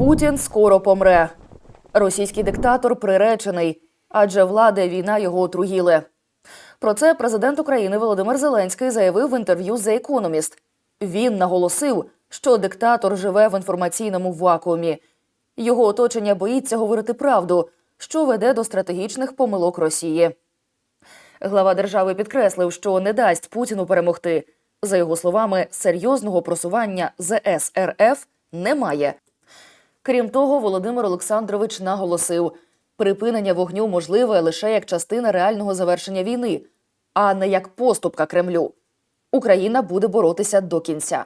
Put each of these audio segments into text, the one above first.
Путін скоро помре. Російський диктатор приречений, адже влада і війна його отруїли. Про це президент України Володимир Зеленський заявив в інтерв'ю The Economist. Він наголосив, що диктатор живе в інформаційному вакуумі. Його оточення боїться говорити правду, що веде до стратегічних помилок Росії. Глава держави підкреслив, що не дасть Путіну перемогти. За його словами, серйозного просування ЗС РФ немає. Крім того, Володимир Олександрович наголосив, припинення вогню можливе лише як частина реального завершення війни, а не як поступка Кремлю. Україна буде боротися до кінця.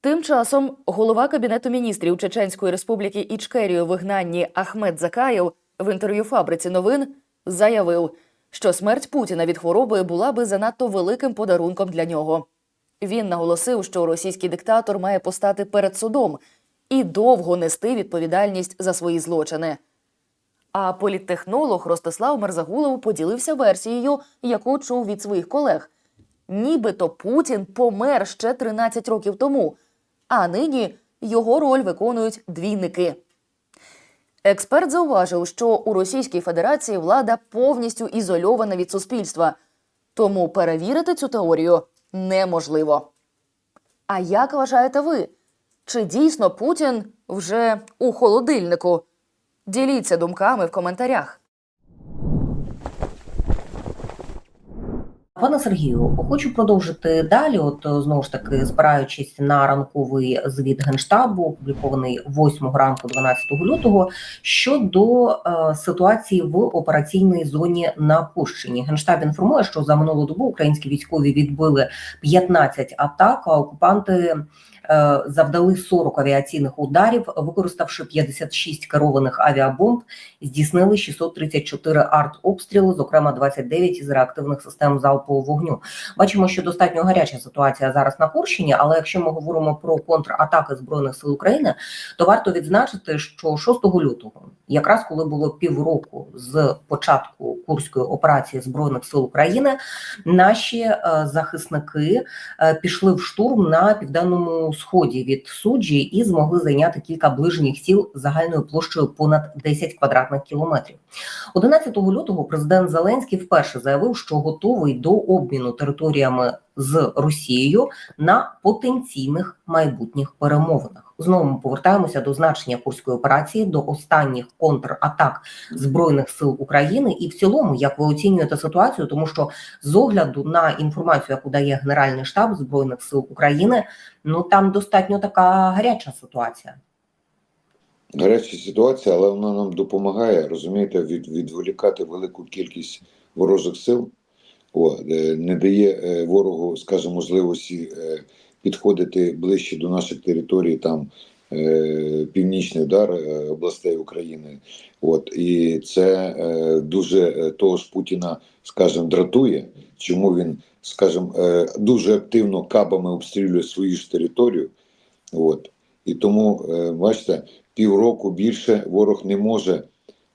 Тим часом голова кабінету міністрів Чеченської республіки Ічкерії у вигнанні Ахмед Закаєв в інтерв'ю фабриці новин заявив, що смерть Путіна від хвороби була би занадто великим подарунком для нього. Він наголосив, що російський диктатор має постати перед судом і довго нести відповідальність за свої злочини. А політтехнолог Ростислав Мерзагулов поділився версією, яку чув від своїх колег. Нібито Путін помер ще 13 років тому, а нині його роль виконують двійники. Експерт зауважив, що у Російській Федерації влада повністю ізольована від суспільства, тому перевірити цю теорію неможливо. А як вважаєте ви? Чи дійсно Путін вже у холодильнику? Діліться думками в коментарях. Пане Сергію, хочу продовжити далі. От е, знову ж таки, спираючись на ранковий звіт генштабу, опублікований 8 ранку, 12 лютого, щодо е, ситуації в операційній зоні на Пущині. Генштаб інформує, що за минулу добу українські військові відбили 15 атак, а окупанти. Е, Завдали 40 авіаційних ударів, використавши 56 керованих авіабомб, здійснили 634 артобстріли, зокрема 29 із реактивних систем залпового вогню. Бачимо, що достатньо гаряча ситуація зараз на Курщині, але якщо ми говоримо про контратаки збройних сил України, то варто відзначити, що 6 лютого, якраз коли було півроку з початку курської операції збройних сил України, наші е, захисники е, пішли в штурм на південному сході від суджі і змогли зайняти кілька ближніх сіл загальною площею понад 10 квадратних кілометрів. 11 лютого президент Зеленський вперше заявив, що готовий до обміну територіями з Росією на потенційних майбутніх перемовинах. Знову ми повертаємося до значення курської операції, до останніх контратак збройних сил України, і в цілому, як ви оцінюєте ситуацію, тому що з огляду на інформацію, яку дає Генеральний штаб збройних сил України, ну там достатньо така гаряча ситуація. гаряча ситуація, але вона нам допомагає, розумієте, від, відволікати велику кількість ворожих сил, О, е, не дає е, ворогу, скажімо, можливості е, підходити ближче до наших територій, там е, північний удар е, областей України. От і це е, дуже е, того ж Путіна, скажімо, дратує, чому він, скажімо, е, дуже активно кабами обстрілює свою ж територію. От і тому, е, бачите, півроку більше ворог не може,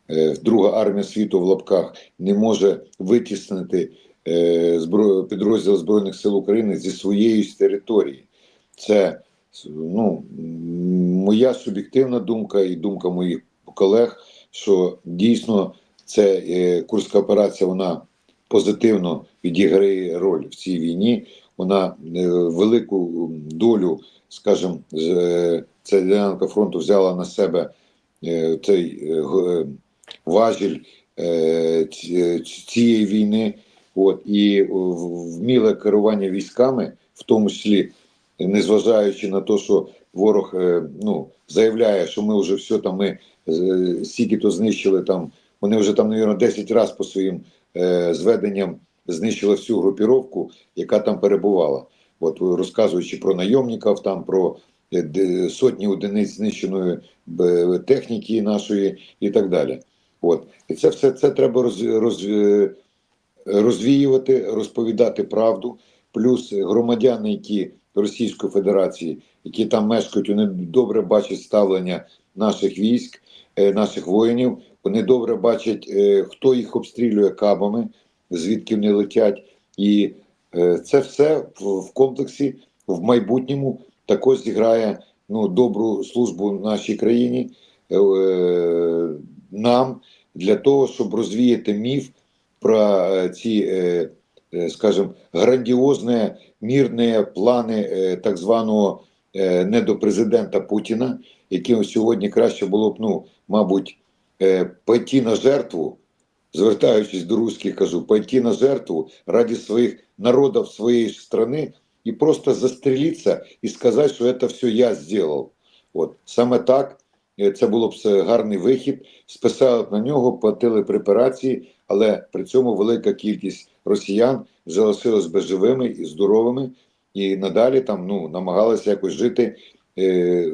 е, Друга армія світу в лапках не може витіснити. Підрозділ Збройних сил України зі своєї території. Це ну, моя суб'єктивна думка і думка моїх колег, що дійсно це е, Курська операція вона позитивно відіграє роль в цій війні. Вона е, велику долю, скажімо, е, ця ділянка фронту взяла на себе е, цей е, е, важіль е, цієї війни. От і вміле керування військами, в тому числі, незважаючи на те, що ворог е, ну, заявляє, що ми вже все там, ми е, стільки то знищили там. Вони вже там, мабуть, 10 разів по своїм е, зведенням знищили всю групіровку, яка там перебувала. От розказуючи про найомників, там про е, сотні одиниць знищеної е, техніки нашої і так далі. От і це все це треба роз, е, розвіювати, розповідати правду. Плюс громадяни, які Російської Федерації, які там мешкають, вони добре бачать ставлення наших військ, е, наших воїнів. Вони добре бачать, е, хто їх обстрілює кабами, звідки вони летять, і е, це все в, комплексі в майбутньому також зіграє ну добру службу нашій країні. нам для того, щоб розвіяти міф про е, ці, е, е, скажімо, грандіозні мірні плани так званого недопрезидента Путіна, яким сьогодні краще було б, ну, мабуть, пойти на жертву, звертаючись до русських, кажу, пойти на жертву ради своїх народів своєї ж страни і просто застрелитися і сказати, що це все я зробив. От саме так це було б гарний вихід. Списали б на нього, платили препарації, але при цьому велика кількість росіян залишилась би живими і здоровими, і надалі там ну намагалися якось жити е,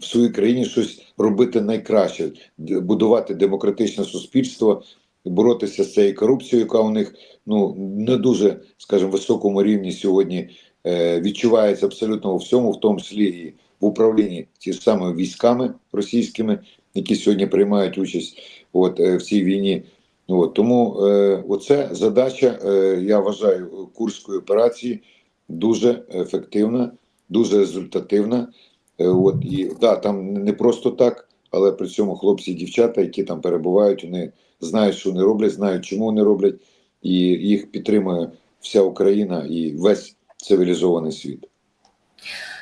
в своїй країні, щось робити найкраще, будувати демократичне суспільство, боротися з цією корупцією, яка у них ну не дуже, скажімо, високому рівні сьогодні е, відчувається абсолютно у всьому, в тому числі і в управлінні ті ж самими військами російськими, які сьогодні приймають участь от, е, в цій війні. От, тому е, оце задача, е, я вважаю, курської операції дуже ефективна, дуже результативна. Е, от, і да, там не просто так, але при цьому хлопці і дівчата, які там перебувають, вони знають, що вони роблять, знають, чому вони роблять, і їх підтримує вся Україна і весь цивілізований світ.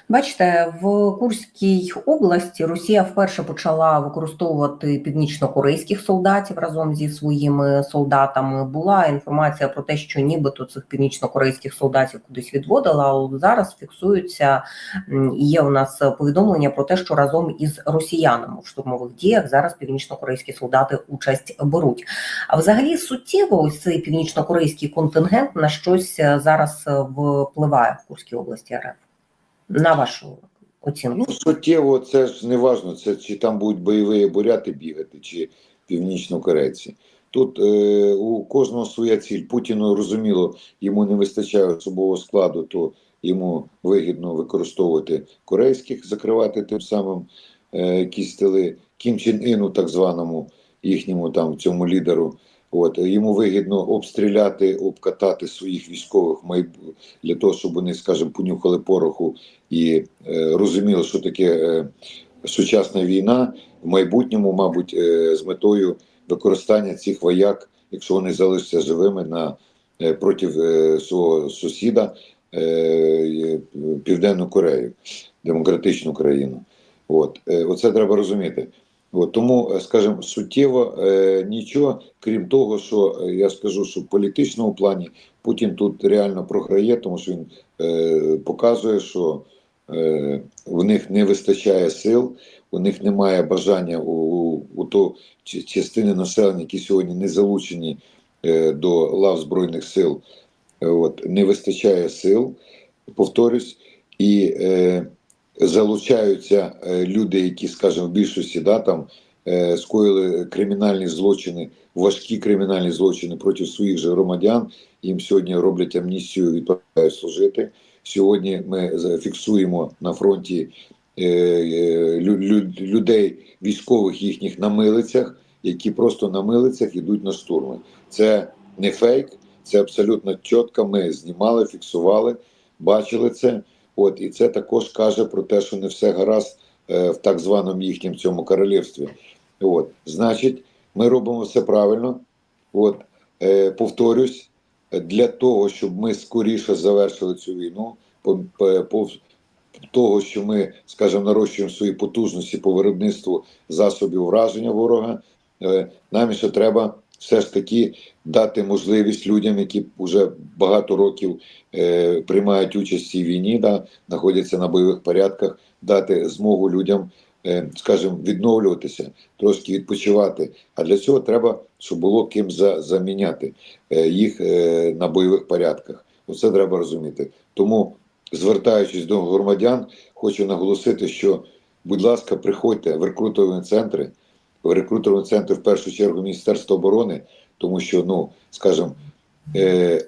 Бачите, в Курській області Росія вперше почала використовувати північно-корейських солдатів разом зі своїми солдатами. Була інформація про те, що нібито цих північно-корейських солдатів кудись відводила. Але зараз фіксуються є у нас повідомлення про те, що разом із росіянами в штурмових діях зараз північно-корейські солдати участь беруть. А взагалі суттєво ось цей північно-корейський контингент на щось е, зараз е, впливає в Курській області РФ. На вашу оцінку. Ну, суттєво, це ж не важно, це чи там будуть бойові буряти бігати, чи північнокорейці. Тут е, у кожного своя ціль. Путіну розуміло, йому не вистачає особового складу, то йому вигідно використовувати корейських, закривати тим самим е, якісь тили Кім Чен Іну, так званому їхньому там цьому лідеру. От йому вигідно обстріляти, обкатати своїх військових майб... для того, щоб вони, скажімо, понюхали пороху і е, розуміли, що таке е, сучасна війна в майбутньому, мабуть, е, з метою використання цих вояк, якщо вони залишаться живими на е, проти е, свого сусіда е, Південну Корею, демократичну країну. От е, оце треба розуміти. От, тому, е, скажімо, суттєво е, нічого, крім того, що е, я скажу, що в політичному плані Путін тут реально програє, тому що він е, показує, що е, в них не вистачає сил, у них немає бажання у, у, у чи- частини населення, які сьогодні не залучені е, до лав Збройних сил, е, от, не вистачає сил, повторюсь, і е, залучаються е, люди, які, скажімо, в більшості да, там, е, скоїли кримінальні злочини, важкі кримінальні злочини проти своїх же громадян. Їм сьогодні роблять амністію, відправляють служити. Сьогодні ми фіксуємо на фронті е, лю- лю- людей, військових їхніх на милицях, які просто на милицях йдуть на штурми. Це не фейк, це абсолютно чітко. Ми знімали, фіксували, бачили це. От і це також каже про те, що не все гаразд е, в так званому їхнім цьому королівстві. От, значить, ми робимо все правильно. От, е, повторюсь, для того, щоб ми скоріше завершили цю війну, по, по, по того, що ми, скажімо, нарощуємо свої потужності по виробництву засобів враження ворога, е, нам ще треба все ж таки дати можливість людям, які вже багато років е, приймають участь в цій війні, да, знаходяться на бойових порядках, дати змогу людям, е, скажімо, відновлюватися, трошки відпочивати. А для цього треба, щоб було ким за, заміняти е, їх е, на бойових порядках. Оце треба розуміти. Тому, звертаючись до громадян, хочу наголосити, що, будь ласка, приходьте в рекрутові центри, в рекрутові центри в першу чергу Міністерства оборони, тому що, ну, скажімо, е,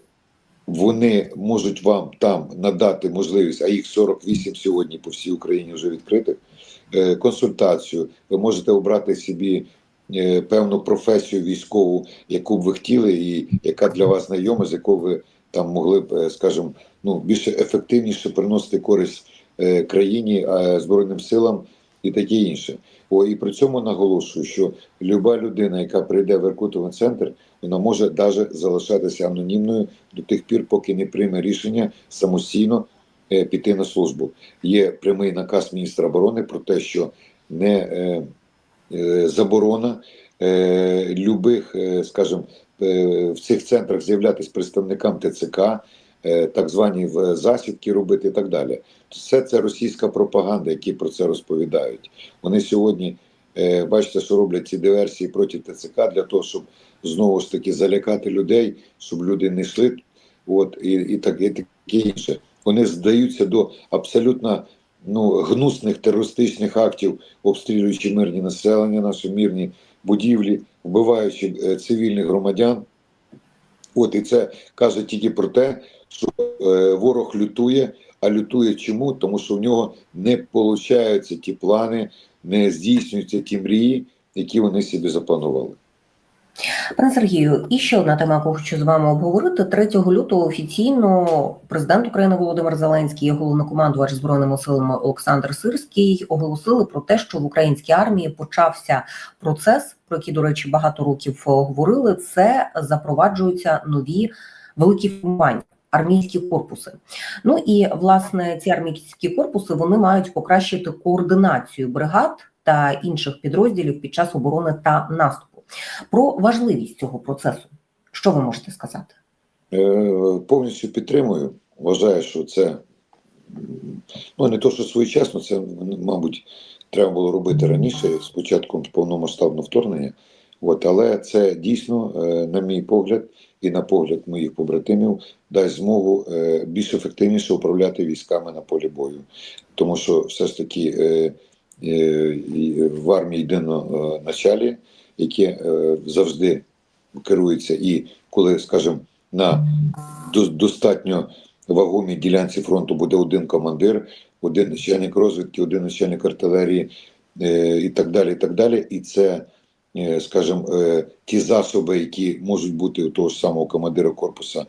вони можуть вам там надати можливість, а їх 48 сьогодні по всій Україні вже відкритих, е, консультацію. Ви можете обрати собі е, певну професію військову, яку б ви хотіли, і яка для вас знайома, з якою ви там могли б, е, скажімо, ну, більше ефективніше приносити користь е, країні, е, Збройним силам і таке інше. О, і при цьому наголошую, що люба людина, яка прийде в рекрутинговий центр, вона може навіть залишатися анонімною до тих пір, поки не прийме рішення самостійно е, піти на службу. Є прямий наказ міністра оборони про те, що не е, е, заборона е, любих, е, скажімо, е, в цих центрах з'являтися представникам ТЦК, так звані засідки робити і так далі. Все це російська пропаганда, які про це розповідають. Вони сьогодні е, бачите, що роблять ці диверсії проти ТЦК для того, щоб знову ж таки залякати людей, щоб люди не йшли. От і, і так і таке інше. Вони здаються до абсолютно ну гнусних терористичних актів, обстрілюючи мирні населення, наші мирні будівлі, вбиваючи е, цивільних громадян. От і це каже тільки про те, що е, ворог лютує. А лютує чому? Тому що в нього не получаються ті плани, не здійснюються ті мрії, які вони собі запланували. Пане Сергію, і ще одна тема, яку хочу з вами обговорити. 3 лютого офіційно президент України Володимир Зеленський і головнокомандувач збройними силами Олександр Сирський оголосили про те, що в українській армії почався процес, про який, до речі, багато років говорили. Це запроваджуються нові великі формування. Армійські корпуси. Ну і власне ці армійські корпуси вони мають покращити координацію бригад та інших підрозділів під час оборони та наступу. Про важливість цього процесу, що ви можете сказати? Е, повністю підтримую. Вважаю, що це ну не то, що своєчасно, це мабуть треба було робити раніше з початком повномасштабного вторгнення. От, але це дійсно, е, на мій погляд, і на погляд моїх побратимів, дасть змогу е, більш ефективніше управляти військами на полі бою. Тому що все ж таки в армії єдино е, началі, яке е, завжди керується, і коли, скажімо, на достатньо вагомій ділянці фронту буде один командир, один начальник розвідки, один начальник артилерії е, і так далі. І так далі. І це, е, скажімо, ті засоби, які можуть бути у того ж самого командира корпуса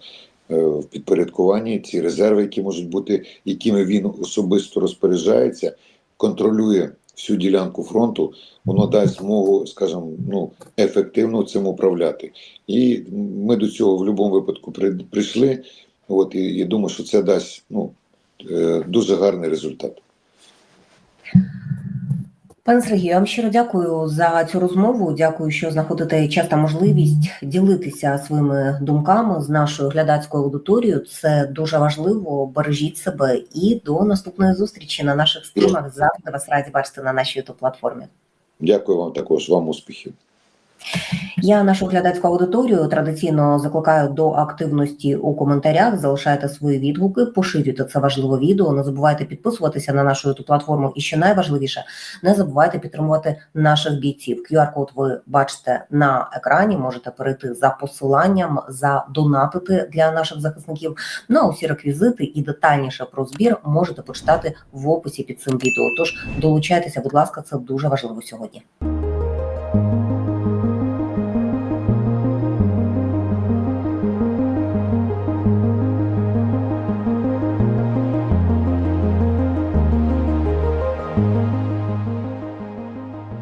в підпорядкуванні, ці резерви, які можуть бути, якими він особисто розпоряджається, контролює всю ділянку фронту, воно дасть змогу, скажімо, ну, ефективно цим управляти. І ми до цього в будь-якому випадку при- прийшли. От і, і думаю, що це дасть ну, е, дуже гарний результат. Пане Сергію, я вам щиро дякую за цю розмову. Дякую, що знаходите час та можливість ділитися своїми думками з нашою глядацькою аудиторією. Це дуже важливо. Бережіть себе і до наступної зустрічі на наших стрімах. Завжди вас раді бачити на нашій youtube платформі. Дякую вам також, вам успіхів. Я нашу глядацьку аудиторію традиційно закликаю до активності у коментарях. Залишайте свої відгуки, поширюйте це важливе відео. Не забувайте підписуватися на нашу youtube платформу. І що найважливіше, не забувайте підтримувати наших бійців. QR-код ви бачите на екрані. Можете перейти за посиланням, задонатити для наших захисників. Ну а усі реквізити і детальніше про збір можете почитати в описі під цим відео. Тож долучайтеся, будь ласка, це дуже важливо сьогодні.